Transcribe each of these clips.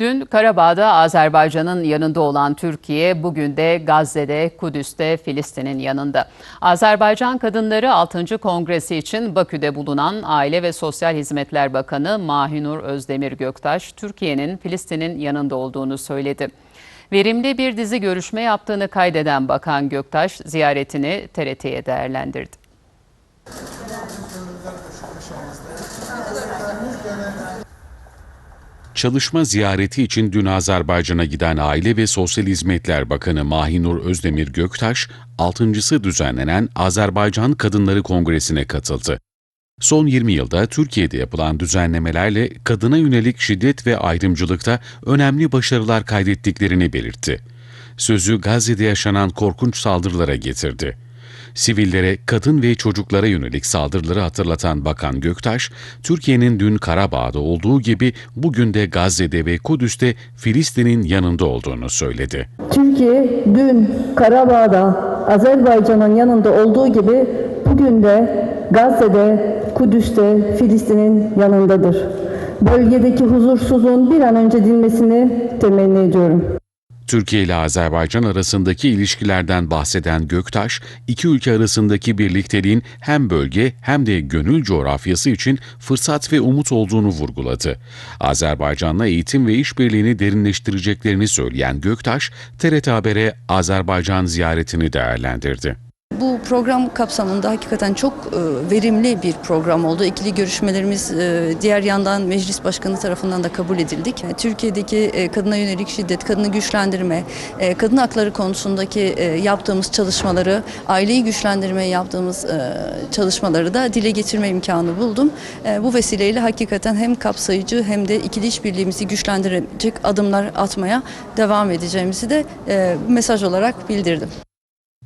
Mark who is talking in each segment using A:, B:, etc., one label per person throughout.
A: Dün Karabağ'da Azerbaycan'ın yanında olan Türkiye bugün de Gazze'de, Kudüs'te, Filistin'in yanında. Azerbaycan Kadınları 6. Kongresi için Bakü'de bulunan Aile ve Sosyal Hizmetler Bakanı Mahinur Özdemir Göktaş, Türkiye'nin Filistin'in yanında olduğunu söyledi. Verimli bir dizi görüşme yaptığını kaydeden Bakan Göktaş ziyaretini TRT'ye değerlendirdi.
B: Çalışma ziyareti için dün Azerbaycan'a giden Aile ve Sosyal Hizmetler Bakanı Mahinur Özdemir Göktaş, 6.sı düzenlenen Azerbaycan Kadınları Kongresi'ne katıldı. Son 20 yılda Türkiye'de yapılan düzenlemelerle kadına yönelik şiddet ve ayrımcılıkta önemli başarılar kaydettiklerini belirtti. Sözü Gazze'de yaşanan korkunç saldırılara getirdi. Sivillere, kadın ve çocuklara yönelik saldırıları hatırlatan Bakan Göktaş, Türkiye'nin dün Karabağ'da olduğu gibi bugün de Gazze'de ve Kudüs'te Filistin'in yanında olduğunu söyledi.
C: Türkiye dün Karabağ'da Azerbaycan'ın yanında olduğu gibi bugün de Gazze'de, Kudüs'te Filistin'in yanındadır. Bölgedeki huzursuzluğun bir an önce dinmesini temenni ediyorum.
B: Türkiye ile Azerbaycan arasındaki ilişkilerden bahseden Göktaş, iki ülke arasındaki birlikteliğin hem bölge hem de gönül coğrafyası için fırsat ve umut olduğunu vurguladı. Azerbaycan'la eğitim ve işbirliğini derinleştireceklerini söyleyen Göktaş, TRT Haber'e Azerbaycan ziyaretini değerlendirdi.
D: Bu program kapsamında hakikaten çok e, verimli bir program oldu. İkili görüşmelerimiz e, diğer yandan Meclis Başkanı tarafından da kabul edildik. Türkiye'deki e, kadına yönelik şiddet, kadını güçlendirme, kadın hakları konusundaki yaptığımız çalışmaları, aileyi güçlendirmeye yaptığımız çalışmaları da dile getirme imkanı buldum. Bu vesileyle hakikaten hem kapsayıcı hem de ikili işbirliğimizi güçlendirecek adımlar atmaya devam edeceğimizi de mesaj olarak bildirdim.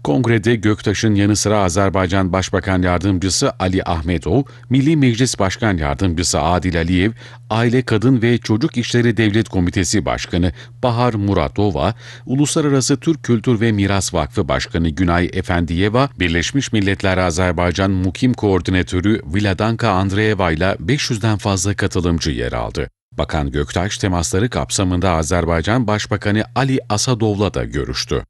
B: Kongrede Göktaş'ın yanı sıra Azerbaycan Başbakan Yardımcısı Ali Ahmetov, Milli Meclis Başkan Yardımcısı Adil Aliyev, Aile Kadın ve Çocuk İşleri Devlet Komitesi Başkanı Bahar Muratova, Uluslararası Türk Kültür ve Miras Vakfı Başkanı Günay Efendiyeva, Birleşmiş Milletler Azerbaycan Mukim Koordinatörü Viladanka Andreeva ile 500'den fazla katılımcı yer aldı. Bakan Göktaş temasları kapsamında Azerbaycan Başbakanı Ali Asadov'la da görüştü.